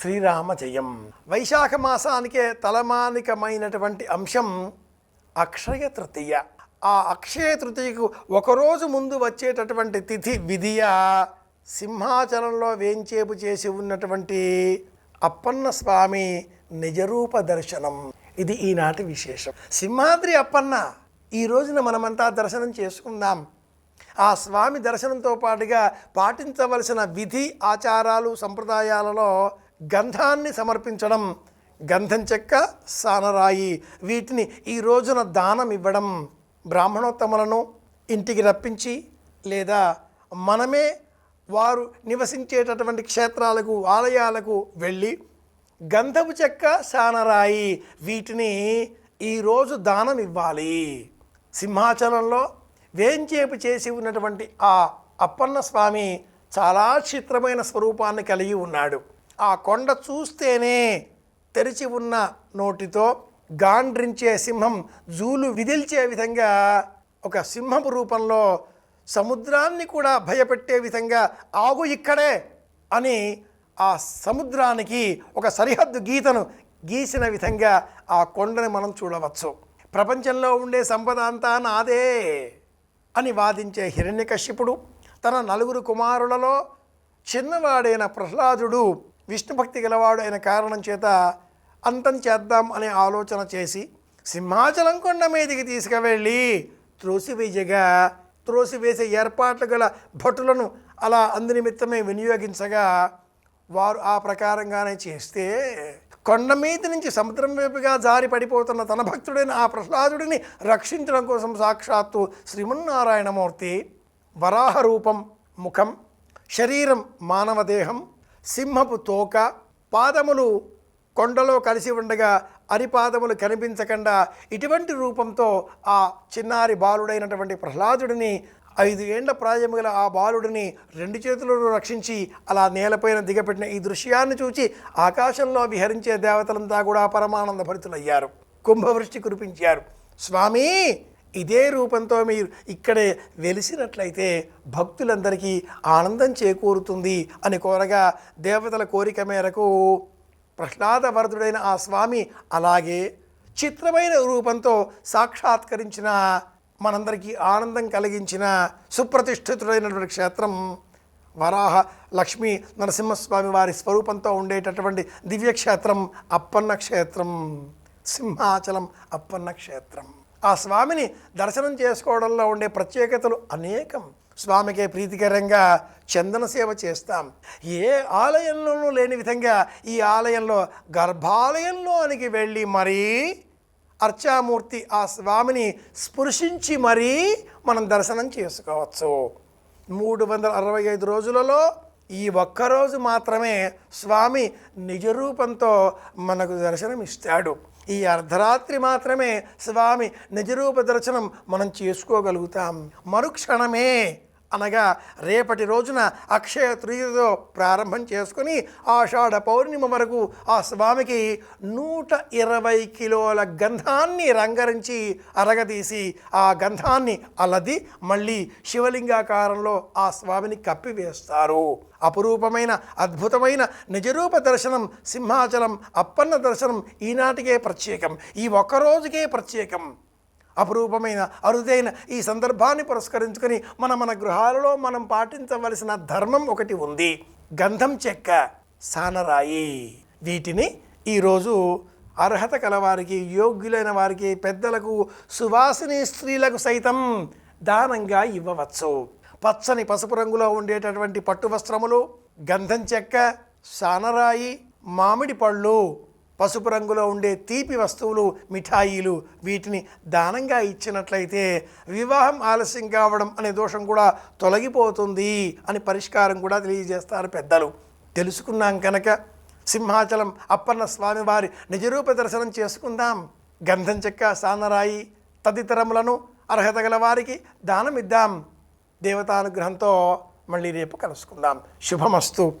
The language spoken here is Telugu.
శ్రీరామ జయం వైశాఖ మాసానికే తలమానికమైనటువంటి అంశం అక్షయ తృతీయ. ఆ అక్షయ తృతీయకు ఒకరోజు ముందు వచ్చేటటువంటి తిథి విధియ. సింహాచలంలో వేంచేపు చేసి ఉన్నటువంటి అప్పన్న స్వామి నిజరూప దర్శనం. ఇది ఈనాటి విశేషం. సింహాద్రి అప్పన్న ఈ రోజున మనమంతా దర్శనం చేసుకుందాం. ఆ స్వామి దర్శనంతో పాటుగా పాటించవలసిన విధి ఆచారాలు సంప్రదాయాలలో గంధాన్ని సమర్పించడం గంధం చెక్క సానరాయి వీటిని ఈ రోజున దానం ఇవ్వడం బ్రాహ్మణోత్తములను ఇంటికి రప్పించి లేదా మనమే వారు నివసించేటటువంటి క్షేత్రాలకు ఆలయాలకు వెళ్ళి గంధపు చెక్క సానరాయి వీటిని ఈరోజు దానం ఇవ్వాలి. సింహాచలంలో వేంచేపు చేసి ఉన్నటువంటి ఆ అప్పన్న స్వామి చాలా చిత్రమైన స్వరూపాన్ని కలిగి ఉన్నాడు. ఆ కొండ చూస్తేనే తెరిచి ఉన్న నోటితో గాండ్రించే సింహం జూలు విదిల్చే విధంగా ఒక సింహపు రూపంలో సముద్రాన్ని కూడా భయపెట్టే విధంగా ఆగు ఇక్కడే అని ఆ సముద్రానికి ఒక సరిహద్దు గీతను గీసిన విధంగా ఆ కొండని మనం చూడవచ్చు. ప్రపంచంలో ఉండే సంపద అంతా నాదే అని వాదించే హిరణ్యకశ్యపుడు తన నలుగురు కుమారులలో చిన్నవాడైన ప్రహ్లాదుడు విష్ణుభక్తి గలవాడు అయిన కారణం చేత అంతం చేద్దాం అనే ఆలోచన చేసి సింహాచలం కొండ మీదికి తీసుకువెళ్ళి త్రోసివేయగా త్రోసివేసే ఏర్పాట్లు గల భటులను అలా అందునిమిత్తమే వినియోగించగా వారు ఆ ప్రకారంగానే చేస్తే కొండ మీద నుంచి సముద్రం వైపుగా జారి పడిపోతున్న తన భక్తుడైన ఆ ప్రహ్లాదుడిని రక్షించడం కోసం సాక్షాత్తు శ్రీమన్నారాయణమూర్తి వరాహ రూపం ముఖం శరీరం మానవ దేహం సింహపు తోక పాదములు కొండలో కలిసి ఉండగా అరిపాదములు కనిపించకుండా ఇటువంటి రూపంతో ఆ చిన్నారి బాలుడైనటువంటి ప్రహ్లాదుడిని ఐదు ఏండ్ల ప్రాయము గల ఆ బాలుడిని రెండు చేతులను రక్షించి అలా నేలపైన దిగపెట్టిన ఈ దృశ్యాన్ని చూచి ఆకాశంలో విహరించే దేవతలంతా కూడా పరమానంద భరితులయ్యారు కుంభవృష్టి కురిపించారు. స్వామి ఇదే రూపంతో మీరు ఇక్కడే వెలిసినట్లయితే భక్తులందరికీ ఆనందం చేకూరుతుంది అని కోరగా దేవతల కోరిక మేరకు ప్రహ్లాదవరదుడైన ఆ స్వామి అలాగే చిత్రమైన రూపంతో సాక్షాత్కరించిన మనందరికీ ఆనందం కలిగించిన సుప్రతిష్ఠితుడైనటువంటి క్షేత్రం వరాహ లక్ష్మీ నరసింహస్వామి వారి స్వరూపంతో ఉండేటటువంటి దివ్యక్షేత్రం అప్పన్న క్షేత్రం సింహాచలం అప్పన్న క్షేత్రం ఆ స్వామిని దర్శనం చేసుకోవడంలో ఉండే ప్రత్యేకతలు అనేకం. స్వామికే ప్రీతికరంగా చందన సేవ చేస్తాం. ఏ ఆలయంలోనూ లేని విధంగా ఈ ఆలయంలో గర్భాలయంలోనికి వెళ్ళి మరీ అర్చామూర్తి ఆ స్వామిని స్పృశించి మరీ మనం దర్శనం చేసుకోవచ్చు. మూడు వందల అరవై ఐదు రోజులలో ఈ ఒక్కరోజు మాత్రమే స్వామి నిజరూపంతో మనకు దర్శనం ఇస్తాడు ఈ అర్ధరాత్రి మాత్రమే స్వామి నిజరూప దర్శనం మనం చేసుకోగలుగుతాం. మరుక్షణమే అనగా రేపటి రోజున అక్షయ తృతీయతో ప్రారంభం చేసుకుని ఆషాఢ పౌర్ణిమ వరకు ఆ స్వామికి నూట ఇరవై కిలోల గంధాన్ని రంగరించి అరగదీసి ఆ గంధాన్ని అలది మళ్ళీ శివలింగాకారంలో ఆ స్వామిని కప్పివేస్తారు. అపురూపమైన అద్భుతమైన నిజరూప దర్శనం సింహాచలం అప్పన్న దర్శనం ఈనాటికే ప్రత్యేకం. ఈ ఒక్కరోజుకే ప్రత్యేకం. అపురూపమైన అరుదైన ఈ సందర్భాన్ని పురస్కరించుకొని మన మన గృహాలలో మనం పాటించవలసిన ధర్మం ఒకటి ఉంది. గంధం చెక్క. సానరాయి. వీటిని ఈరోజు అర్హత కలవారికి యోగ్యులైన వారికి పెద్దలకు సువాసిని స్త్రీలకు సైతం దానంగా ఇవ్వవచ్చు. పచ్చని పసుపు రంగులో ఉండేటటువంటి పట్టు వస్త్రములు గంధం చెక్క సానరాయి మామిడి పళ్ళు పసుపు రంగులో ఉండే తీపి వస్తువులు మిఠాయిలు వీటిని దానంగా ఇచ్చినట్లయితే వివాహం ఆలస్యం కావడం అనే దోషం కూడా తొలగిపోతుంది అని పరిష్కారం కూడా తెలియజేస్తారు పెద్దలు. తెలుసుకున్నాం కనుక సింహాచలం అప్పన్న స్వామివారి నిజరూప దర్శనం చేసుకుందాం. గంధం చెక్క సానరాయి తదితరములను అర్హత గల వారికి దానమిద్దాం. దేవతానుగ్రహంతో మళ్ళీ రేపు కలుసుకుందాం. శుభమస్తు.